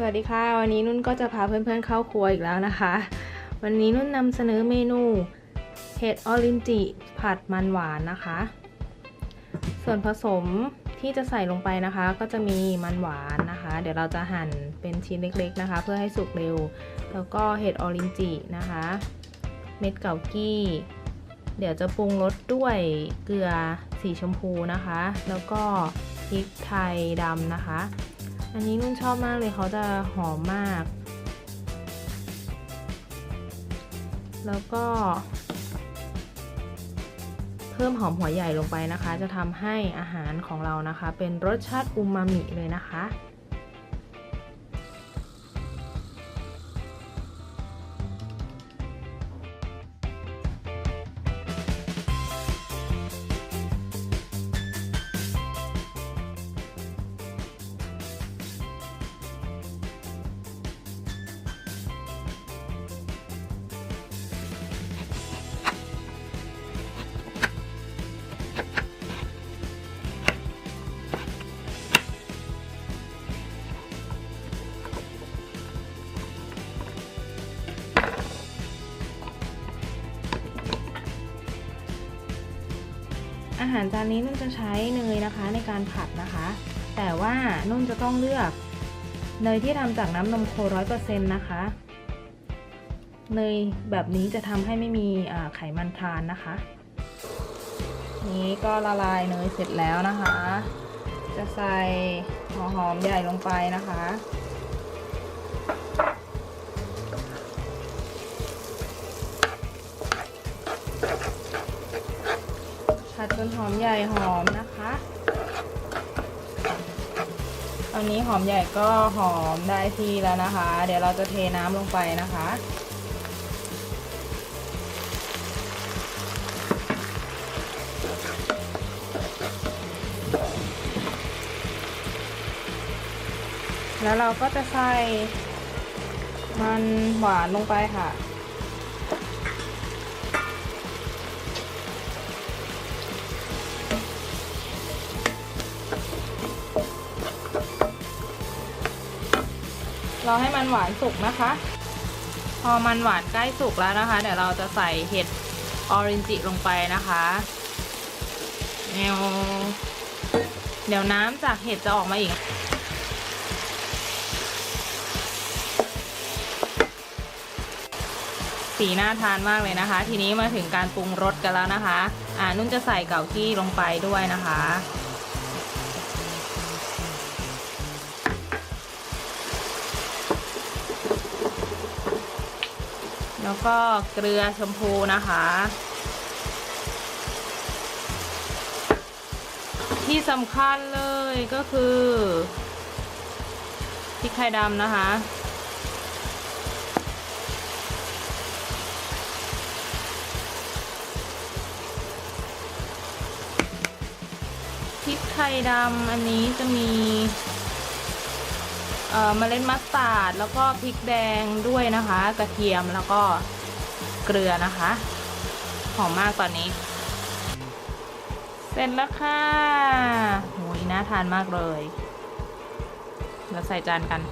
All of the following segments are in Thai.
สวัสดีค่ะ วันนี้นุ่นก็จะพาเพื่อนๆเข้าครัวอีกแล้วนะคะ วันนี้นุ่นนำเสนอเมนูเห็ดออรินจิผัดมันหวานนะคะ ส่วนผสมที่จะใส่ลงไปนะคะ ก็จะมีมันหวานนะคะ เดี๋ยวเราจะหั่นเป็นชิ้นเล็กๆนะคะ เพื่อให้สุกเร็ว แล้วก็เห็ดออรินจินะคะ เม็ดเกากี้ เดี๋ยวจะปรุงรสด้วยเกลือสีชมพูนะคะ แล้วก็พริกไทยดำนะคะ อันนี้นุ่นชอบมากเลยเขาจะหอมมาก แล้วก็ เพิ่มหอมหัวใหญ่ลงไปนะคะ จะทำให้อาหารของเรานะคะ เป็นรสชาติอูมามิเลยนะคะ อาหารจานนี้นุ่นจะใช้เนยนะคะในการผัดนะคะ แต่ว่านุ่นจะต้องเลือกเนยที่ทำจากน้ำนมโคร้อยเปอร์เซ็นต์นะคะ เนยแบบนี้จะทำให้ไม่มีไขมันทานนะคะ นี้ก็ละลายเนยเสร็จแล้วนะคะ จะใส่หัวหอมใหญ่ลงไปนะคะ ผัดจนหอมใหญ่หอมนะคะ ตอนนี้หอมใหญ่ก็หอมได้ที่แล้วนะคะ เดี๋ยวเราจะเทน้ำลงไปนะคะแล้วเราก็จะใส่มันหวานลงไปค่ะ ราให้มันหวานสุกนะคะ พอมันหวานใกล้สุกแล้วนะคะ เดี๋ยวเราจะใส่เห็ดออรินจิลงไปนะคะเดี๋ยวเดี๋ยวน้ำจากเห็ดจะออกมาอีก สีน่าทานมากเลยนะคะ ทีนี้มาถึงการปรุงรสกันแล้วนะคะ อ่านุ่นจะใส่เกากี้ลงไปด้วยนะคะ แล้วก็เกลือชมพูนะคะ ที่สำคัญเลยก็คือพริกไทยดำนะคะ พริกไทยดำอันนี้จะมี เอ่อเมล็ดมัสตาร์ดแล้วก็พริกแดงด้วยนะคะ กระเทียมแล้วก็เกลือนะคะหอมมากตอนนี้ เสร็จแล้วค่ะโหยน่าทานมากเลยเดี๋ยวใส่จานกัน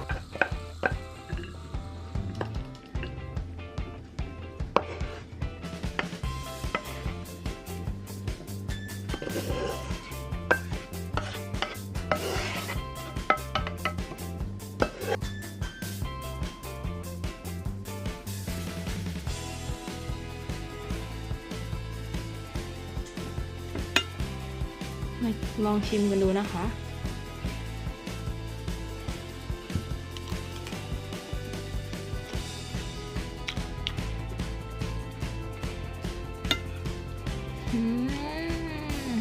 ลองชิมกันดูนะคะ อืม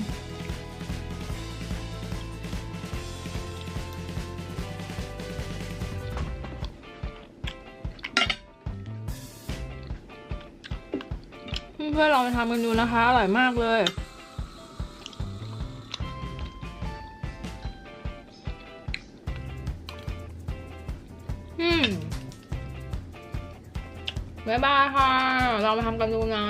เพื่อนๆลองไปทำกันดูนะคะ อร่อยมากเลย อืมบ๊ายบายค่ะ เรามาทำกันดูนะ